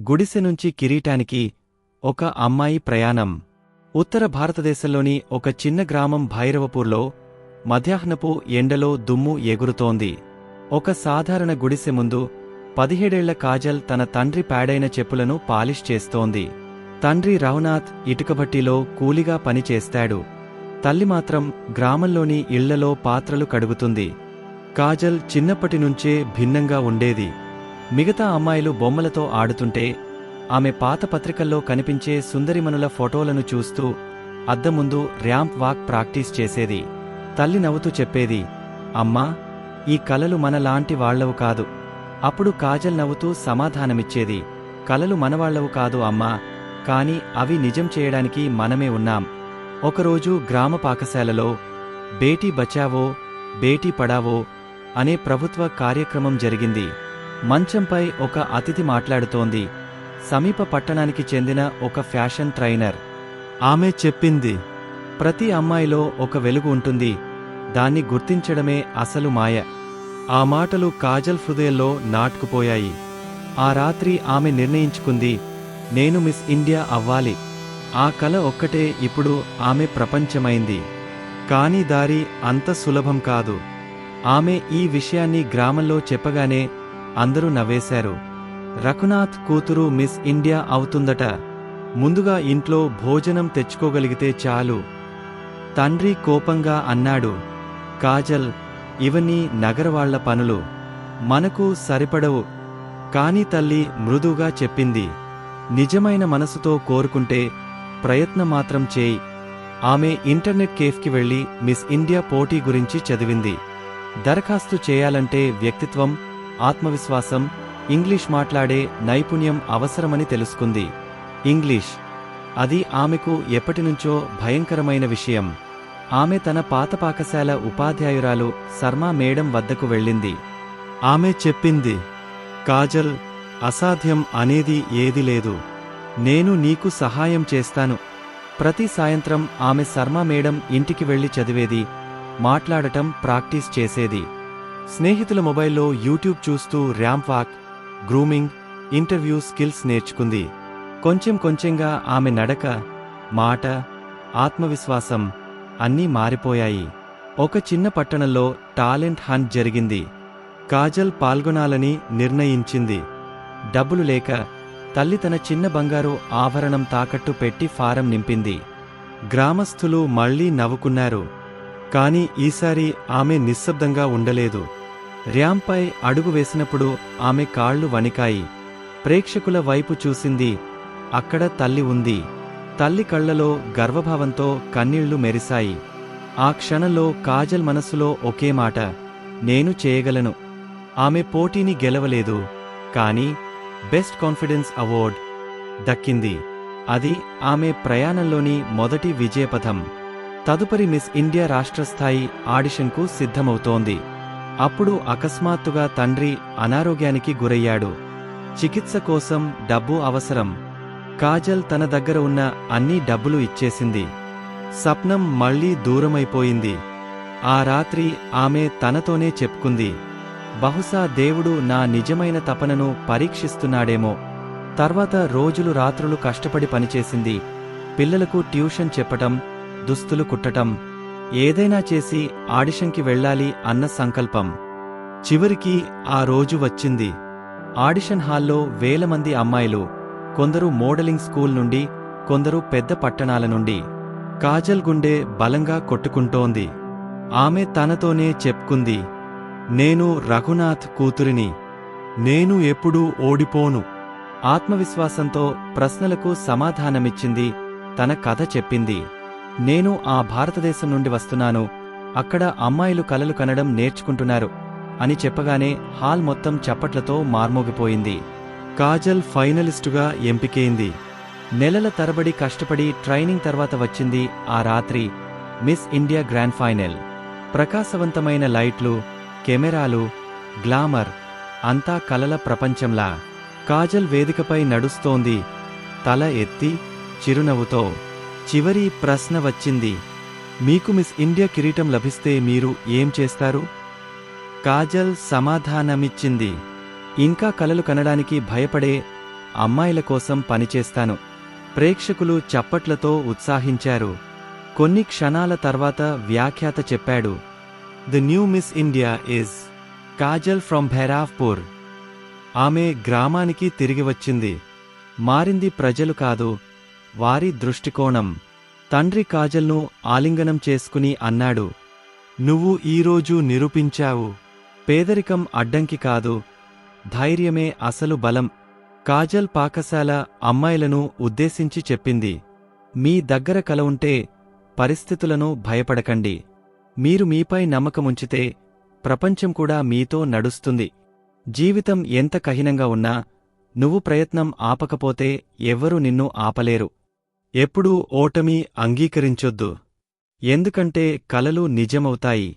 గుడిసె నుంచి కిరీటానికి ఒక అమ్మాయి ప్రయాణం. ఉత్తర భారతదేశంలోని ఒక చిన్న గ్రామం భైరవపూర్లో మధ్యాహ్నపు ఎండలో దుమ్ము ఎగురుతోంది. ఒక సాధారణ గుడిసె ముందు పదిహేడేళ్ళ కాజల్ తన తండ్రి పాడైన చెప్పులను పాలిష్ చేస్తోంది. తండ్రి రఘునాథ్ ఇటుకబట్టిలో కూలిగా పనిచేస్తాడు. తల్లి మాత్రం గ్రామంలోని ఇళ్ళలో పాత్రలు కడుగుతుంది. కాజల్ చిన్నప్పటి నుంచే భిన్నంగా ఉండేది. మిగతా అమ్మాయిలు బొమ్మలతో ఆడుతుంటే ఆమె పాత పత్రికల్లో కనిపించే సుందరిమనుల ఫోటోలను చూస్తూ అద్దం ముందు ర్యాంప్ వాక్ ప్రాక్టీస్ చేసేది. తల్లి నవ్వుతూ చెప్పేది అమ్మా ఈ కలలు మనలాంటి వాళ్ళవు కాదు. అప్పుడు కాజల్ నవ్వుతూ సమాధానమిచ్చేది కలలు మనవాళ్ళవు కాదు అమ్మా కాని అవి నిజం చేయడానికి మనమే ఉన్నాం. ఒకరోజు గ్రామ పాకశాలలో బేటీ బచావో బేటీ పడావో అనే ప్రభుత్వ కార్యక్రమం జరిగింది. మంచంపై ఒక అతిథి మాట్లాడుతోంది. సమీప పట్టణానికి చెందిన ఒక ఫ్యాషన్ ట్రైనర్. ఆమె చెప్పింది ప్రతి అమ్మాయిలో ఒక వెలుగు ఉంటుంది. దాన్ని గుర్తించడమే అసలు మాయ. ఆ మాటలు కాజల్ హృదయంలో నాటుకుపోయాయి. ఆ రాత్రి ఆమె నిర్ణయించుకుంది నేను మిస్ ఇండియా అవ్వాలి. ఆ కల ఒక్కటే ఇప్పుడు ఆమె ప్రపంచమైంది. కాని దారి అంత సులభం కాదు. ఆమె ఈ విషయాన్ని గ్రామంలో చెప్పగానే అందరూ నవ్వేశారు. రఘునాథ్ కూతురు మిస్ ఇండియా అవుతుందట. ముందుగా ఇంట్లో భోజనం తెచ్చుకోగలిగితే చాలు. తండ్రి కోపంగా అన్నాడు. కాజల్ ఇవన్నీ నగరవాళ్ళ పనులు. మనకు సరిపడవు. కాని తల్లి మృదుగా చెప్పింది. నిజమైన మనసుతో కోరుకుంటే ప్రయత్నం మాత్రం చేయి. ఆమె ఇంటర్నెట్ కేఫ్కి వెళ్ళి మిస్ ఇండియా పోటీ గురించి చదివింది. దరఖాస్తు చేయాలంటే వ్యక్తిత్వం ఆత్మవిశ్వాసం ఇంగ్లీష్ మాట్లాడే నైపుణ్యం అవసరమని తెలుసుకుంది. ఇంగ్లీష్. అది ఆమెకు ఎప్పటినుంచో భయంకరమైన విషయం. ఆమె తన పాత పాకశాల ఉపాధ్యాయురాలు శర్మా మేడం వద్దకు వెళ్ళింది. ఆమె చెప్పింది కాజల్ అసాధ్యం అనేది ఏది లేదు. నేను నీకు సహాయం చేస్తాను. ప్రతి సాయంత్రం ఆమె శర్మా మేడం ఇంటికి వెళ్ళి చదివేది మాట్లాడటం ప్రాక్టీస్ చేసేది. స్నేహితుల మొబైల్లో యూట్యూబ్ చూస్తూ ramp walk grooming interview skills నేర్చుకుంది. కొంచెం కొంచెంగా ఆమె నడక మాట ఆత్మవిశ్వాసం అన్నీ మారిపోయాయి. ఒక చిన్న పట్టణంలో టాలెంట్ హంట్ జరిగింది. కాజల్ పాల్గొనాలని నిర్ణయించింది. డబ్బులు లేక తల్లి తన చిన్న బంగారు ఆభరణం తాకట్టు పెట్టి ఫారం నింపింది. గ్రామస్థులు మళ్ళీ నవ్వుకున్నారు. కాని ఈసారి ఆమె నిశ్శబ్దంగా ఉండలేదు. ర్యాంపై అడుగు వేసినప్పుడు ఆమె కాళ్ళు వణికాయి. ప్రేక్షకుల వైపు చూసింది. అక్కడ తల్లి ఉంది. తల్లి కళ్ళలో గర్వభావంతో కన్నీళ్ళు మెరిశాయి. ఆ క్షణంలో కాజల్ మనస్సులో ఒకే మాట. నేను చేయగలను. ఆమె పోటీని గెలవలేదు. కాని బెస్ట్ కాన్ఫిడెన్స్ అవార్డ్ దక్కింది. అది ఆమె ప్రయాణంలోని మొదటి విజయపథం. తదుపరి మిస్ ఇండియా రాష్ట్రస్థాయి ఆడిషన్కు సిద్ధమవుతోంది. అప్పుడు అకస్మాత్తుగా తండ్రి అనారోగ్యానికి గురయ్యాడు. చికిత్స కోసం డబ్బు అవసరం. కాజల్ తన దగ్గర ఉన్న అన్ని డబ్బులు ఇచ్చేసింది. సప్నం మళ్ళీ దూరమైపోయింది. ఆ రాత్రి ఆమె తనతోనే చెప్పుకుంది. బహుశా దేవుడు నా నిజమైన తపనను పరీక్షిస్తున్నాడేమో. తర్వాత రోజులు రాత్రులు కష్టపడి పనిచేసింది. పిల్లలకు ట్యూషన్ చెప్పటం దుస్తులు కుట్టటం ఏదైనా చేసి ఆడిషన్కి వెళ్ళాలి అన్న సంకల్పం. చివరికి ఆ రోజు వచ్చింది. ఆడిషన్ హాల్లో వేల మంది అమ్మాయిలు కొందరు మోడలింగ్ స్కూల్ నుండి కొందరు పెద్ద పట్టణాల నుండి. కాజల్ గుండె బలంగా కొట్టుకుంటోంది. ఆమె తనతోనే చెప్పుకుంది నేను రఘునాథ్ కూతురిని. నేను ఎప్పుడూ ఓడిపోను. ఆత్మవిశ్వాసంతో ప్రశ్నలకు సమాధానమిచ్చింది తన కథ చెప్పింది. నేను ఆ భారతదేశం నుండి వస్తున్నాను. అక్కడ అమ్మాయిలు కలలు కనడం నేర్చుకుంటున్నారు. అని చెప్పగానే హాల్ మొత్తం చప్పట్లతో మార్మోగిపోయింది. కాజల్ ఫైనలిస్టుగా ఎంపికైంది. నెలల తరబడి కష్టపడి ట్రైనింగ్ తర్వాత వచ్చింది ఆ రాత్రి మిస్ ఇండియా గ్రాండ్ ఫైనల్. ప్రకాశవంతమైన లైట్లు కెమెరాలు గ్లామర్ అంతా కలల ప్రపంచంలా. కాజల్ వేదికపై నడుస్తోంది. తల ఎత్తి చిరునవ్వుతో. చివరి ప్రశ్న వచ్చింది. మీకు మిస్ ఇండియా కిరీటం లభిస్తే మీరు ఏం చేస్తారు? కాజల్ సమాధానమిచ్చింది. ఇంకా కలలు కనడానికి భయపడే అమ్మాయిల కోసం పనిచేస్తాను. ప్రేక్షకులు చప్పట్లతో ఉత్సాహించారు. కొన్ని క్షణాల తర్వాత వ్యాఖ్యాత చెప్పాడు. The new Miss India is Kajal from Bhairavpur. ఆమె గ్రామానికి తిరిగి వచ్చింది. మారింది ప్రజలు కాదు. వారి దృష్టికోణం. తండ్రి కాజల్ను ఆలింగనం చేసుకుని అన్నాడు నువ్వు ఈరోజు నిరూపించావు. పేదరికం అడ్డంకి కాదు. ధైర్యమే అసలు బలం. కాజల్ పాకశాల అమ్మాయిలను ఉద్దేశించి చెప్పింది మీ దగ్గర కల ఉంటే పరిస్థితులను భయపడకండి. మీరు మీపై నమ్మకముంచితే ప్రపంచం కూడా మీతో నడుస్తుంది. జీవితం ఎంత కహినంగా ఉన్నా నువ్వు ప్రయత్నం ఆపకపోతే ఎవ్వరూ నిన్ను ఆపలేరు. ఎప్పుడూ ఓటమి అంగీకరించొద్దు. ఎందుకంటే కలలు నిజమవుతాయి.